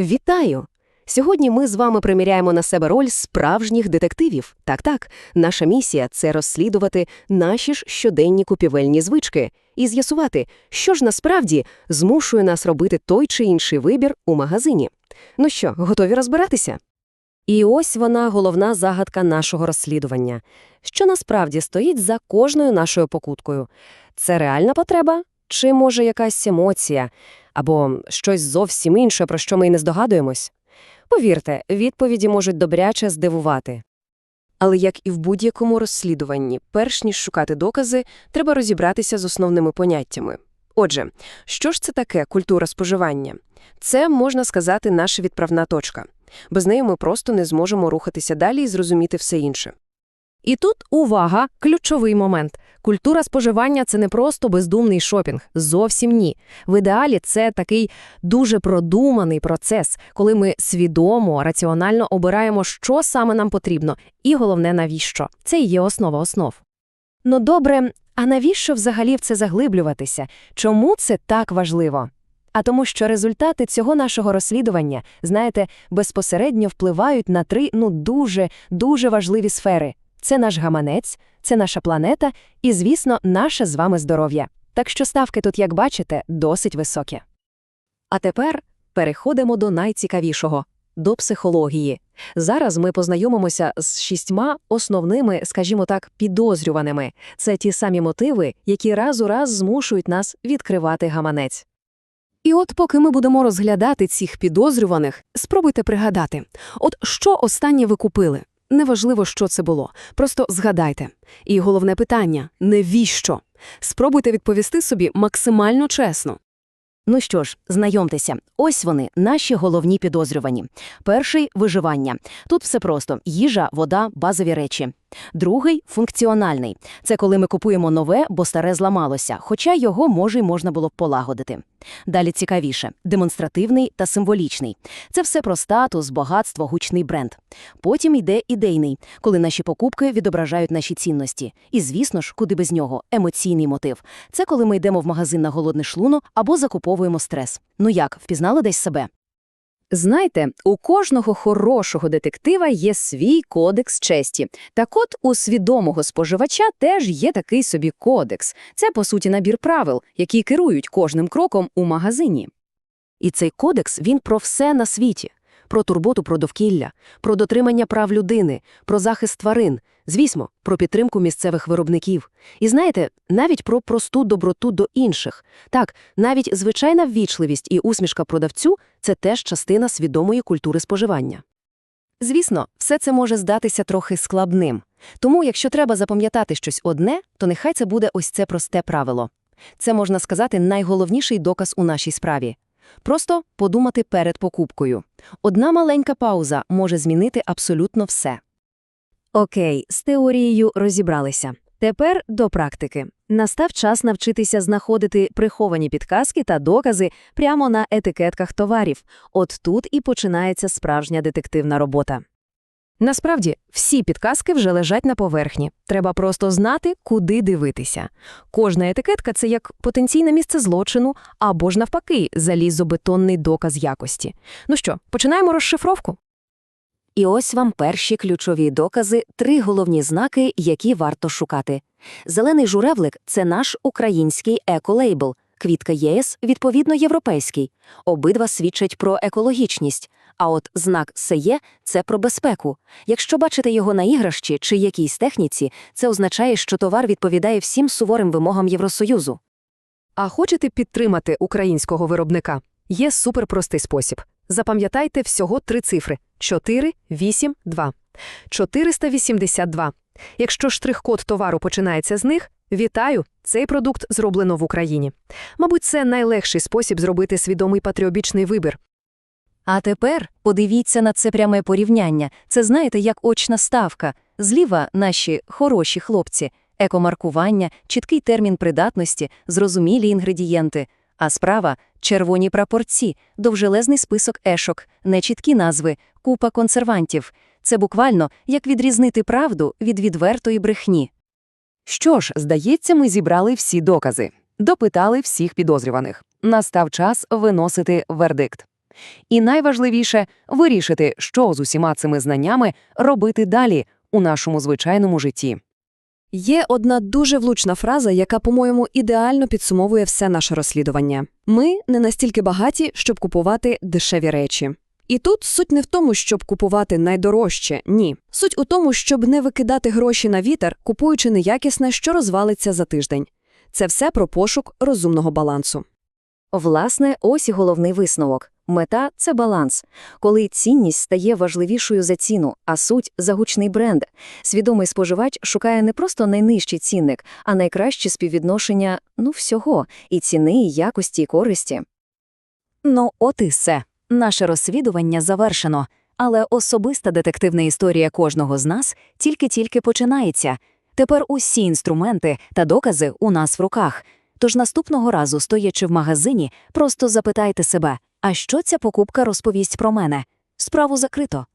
Вітаю! Сьогодні ми з вами приміряємо на себе роль справжніх детективів. Так-так, наша місія – це розслідувати наші ж щоденні купівельні звички і з'ясувати, що ж насправді змушує нас робити той чи інший вибір у магазині. Ну що, готові розбиратися? І ось вона головна загадка нашого розслідування. Що насправді стоїть за кожною нашою покупкою? Це реальна потреба? Чи, може, якась емоція? Або щось зовсім інше, про що ми й не здогадуємось? Повірте, відповіді можуть добряче здивувати. Але як і в будь-якому розслідуванні, перш ніж шукати докази, треба розібратися з основними поняттями. Отже, що ж це таке культура споживання? Це, можна сказати, наша відправна точка. Без неї ми просто не зможемо рухатися далі і зрозуміти все інше. І тут увага, ключовий момент. Культура споживання це не просто бездумний шопінг, зовсім ні. В ідеалі це такий дуже продуманий процес, коли ми свідомо, раціонально обираємо, що саме нам потрібно, і головне, навіщо. Це і є основа основ. Ну добре, а навіщо взагалі в це заглиблюватися? Чому це так важливо? А тому, що результати цього нашого розслідування, знаєте, безпосередньо впливають на три, ну дуже, дуже важливі сфери. Це наш гаманець, це наша планета і, звісно, наше з вами здоров'я. Так що ставки тут, як бачите, досить високі. А тепер переходимо до найцікавішого – до психології. Зараз ми познайомимося з шістьма основними, скажімо так, підозрюваними. Це ті самі мотиви, які раз у раз змушують нас відкривати гаманець. І от поки ми будемо розглядати цих підозрюваних, спробуйте пригадати, от що останнє ви купили? Неважливо, що це було, просто згадайте. І головне питання – навіщо? Спробуйте відповісти собі максимально чесно. Ну що ж, знайомтеся, ось вони, наші головні підозрювані. Перший – виживання. Тут все просто – їжа, вода, базові речі. Другий – функціональний. Це коли ми купуємо нове, бо старе зламалося, хоча його, може, й можна було б полагодити. Далі цікавіше – демонстративний та символічний. Це все про статус, багатство, гучний бренд. Потім йде ідейний, коли наші покупки відображають наші цінності. І, звісно ж, куди без нього – емоційний мотив. Це коли ми йдемо в магазин на голодне шлунок або закуповуємо стрес. Ну як, впізнали десь себе? Знаєте, у кожного хорошого детектива є свій кодекс честі. Так от у свідомого споживача теж є такий собі кодекс. Це, по суті, набір правил, які керують кожним кроком у магазині. І цей кодекс, він про все на світі. Про турботу про довкілля, про дотримання прав людини, про захист тварин, звісно, про підтримку місцевих виробників. І знаєте, навіть про просту доброту до інших. Так, навіть звичайна ввічливість і усмішка продавцю – це теж частина свідомої культури споживання. Звісно, все це може здатися трохи складним. Тому, якщо треба запам'ятати щось одне, то нехай це буде ось це просте правило. Це, можна сказати, найголовніший доказ у нашій справі. Просто подумати перед покупкою. Одна маленька пауза може змінити абсолютно все. Окей, з теорією розібралися. Тепер до практики. Настав час навчитися знаходити приховані підказки та докази прямо на етикетках товарів. От тут і починається справжня детективна робота. Насправді, всі підказки вже лежать на поверхні. Треба просто знати, куди дивитися. Кожна етикетка – це як потенційне місце злочину або ж навпаки залізобетонний доказ якості. Ну що, починаємо розшифровку? І ось вам перші ключові докази, три головні знаки, які варто шукати. Зелений журавлик – це наш український еколейбл, квітка ЄС – відповідно європейський. Обидва свідчать про екологічність. А от знак СЕЄ – це про безпеку. Якщо бачите його на іграшці чи якійсь техніці, це означає, що товар відповідає всім суворим вимогам Євросоюзу. А хочете підтримати українського виробника? Є суперпростий спосіб. Запам'ятайте всього три цифри – 4, 8, 2. 482. Якщо штрих-код товару починається з них, вітаю, цей продукт зроблено в Україні. Мабуть, це найлегший спосіб зробити свідомий патріотичний вибір. А тепер подивіться на це пряме порівняння. Це, знаєте, як очна ставка. Зліва наші хороші хлопці, екомаркування, чіткий термін придатності, зрозумілі інгредієнти. А справа – червоні прапорці, довжелезний список ешок, нечіткі назви, купа консервантів. Це буквально як відрізнити правду від відвертої брехні. Що ж, здається, ми зібрали всі докази, допитали всіх підозрюваних. Настав час виносити вердикт. І найважливіше вирішити, що з усіма цими знаннями робити далі у нашому звичайному житті. Є одна дуже влучна фраза, яка, по-моєму, ідеально підсумовує все наше розслідування. Ми не настільки багаті, щоб купувати дешеві речі. І тут суть не в тому, щоб купувати найдорожче, ні. Суть у тому, щоб не викидати гроші на вітер, купуючи неякісне, що розвалиться за тиждень. Це все про пошук розумного балансу. Власне, ось і головний висновок. Мета – це баланс. Коли цінність стає важливішою за ціну, а суть – за гучний бренд. Свідомий споживач шукає не просто найнижчий цінник, а найкраще співвідношення, ну, всього – і ціни, і якості, і користі. Ну, от і все. Наше розслідування завершено, але особиста детективна історія кожного з нас тільки-тільки починається. Тепер усі інструменти та докази у нас в руках. Тож наступного разу, стоячи в магазині, просто запитайте себе, а що ця покупка розповість про мене? Справу закрито.